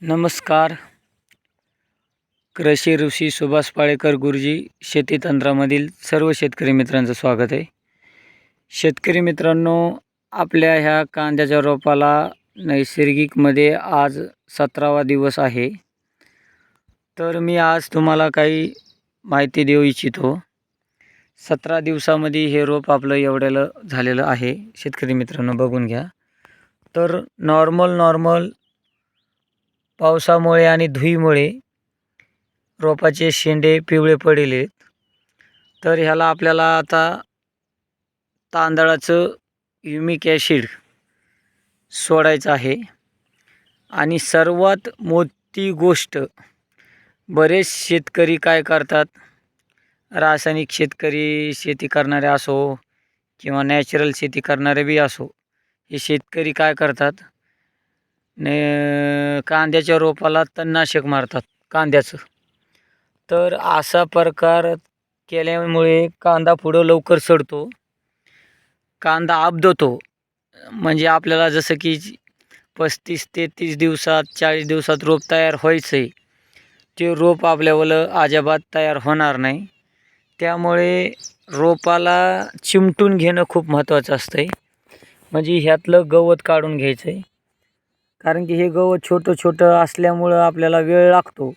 नमस्कार. कृषी ऋषी सुभाष पाळेकर गुरुजी शेती तंत्रामधील सर्व शेतकरी मित्रांचं स्वागत आहे. शेतकरी मित्रांनो आपल्या ह्या कांद्याच्या रोपाला नैसर्गिकमध्ये आज सतरावा दिवस आहे. तर मी आज तुम्हाला काही माहिती देऊ इच्छितो. सतरा दिवसामध्ये हे रोप आपलं एवढ्याला झालेलं आहे. शेतकरी मित्रांनो बघून घ्या. तर नॉर्मल नॉर्मल पावसामुळे आणि धुईमुळे रोपाचे शेंडे पिवळे पडले तर ह्याला आपल्याला आता तांदळाचं युमिक ॲसिड सोडायचं आहे. आणि सर्वात मोठी गोष्ट बरेच शेतकरी काय करतात? रासायनिक शेतकरी शेती करणारे असो किंवा नॅचरल शेती करणारे बी असो हे शेतकरी काय करतात? ने कांद्याच्या रोपाला तणनाशक मारतात कांद्याचं. तर असा प्रकार केल्यामुळे कांदा पुढं लवकर सडतो. कांदा आबदतो म्हणजे आपल्याला जसं की पस्तीस ते तीस दिवसात चाळीस दिवसात रोप तयार व्हायचं आहे ते रोप आपल्यावलं अजिबात तयार होणार नाही. त्यामुळे रोपाला चिमटून घेणं खूप महत्त्वाचं असतं आहे म्हणजे ह्यातलं गवत काढून घ्यायचं आहे कारण की हे गवत छोटं छोटं असल्यामुळं आपल्याला वेळ लागतो.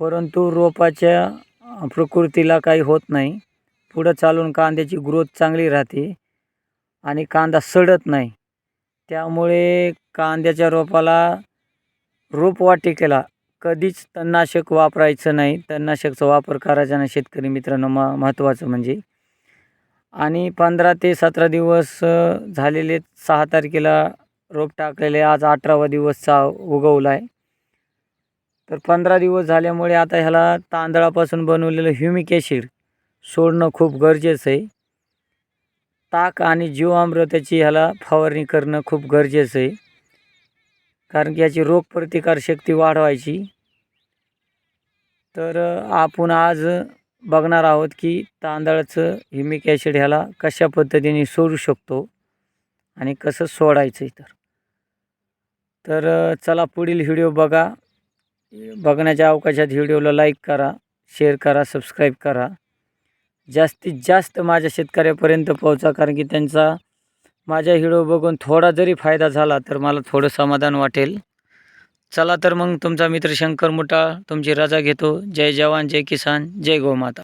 परंतु रोपाच्या प्रकृतीला काही होत नाही. पुढं चालून कांद्याची ग्रोथ चांगली राहते आणि कांदा सडत नाही. त्यामुळे कांद्याच्या रोपाला रोपवाटिकेला कधीच तणनाशक वापरायचं नाही. तणनाशकचा वापर करायचा नाही शेतकरी मित्रांनो म महत्त्वाचं म्हणजे. आणि पंधरा ते सतरा दिवस झालेले सहा तारखेला रोप टाकलेले आज अठरावा दिवसचा उगवला आहे तर पंधरा दिवस झाल्यामुळे आता ह्याला तांदळापासून बनवलेलं ह्युमिक ॲसिड सोडणं खूप गरजेचं आहे. ताक आणि जीवामृताची ह्याला फवारणी करणं खूप गरजेचं आहे. कारण की याची रोगप्रतिकारशक्ती वाढवायची. तर आपण आज बघणार आहोत की तांदळाचं ह्युमिक ॲसिड ह्याला कशा पद्धतीने सोडू शकतो आणि कसं सोडायचं आहे तर. तर चला पुढील व्हिडिओ बघा. बघण्याच्या अवकाशात व्हिडिओला लाईक करा शेअर करा सबस्क्राईब करा. जास्तीत जास्त माझ्या शेतकऱ्यापर्यंत पोहोचा कारण की त्यांचा माझ्या व्हिडिओ बघून थोडा जरी फायदा झाला तर मला थोडं समाधान वाटेल. चला तर मग तुमचा मित्र शंकर मुटाळ तुमची रजा घेतो. जय जवान जय किसान जय गोमाता.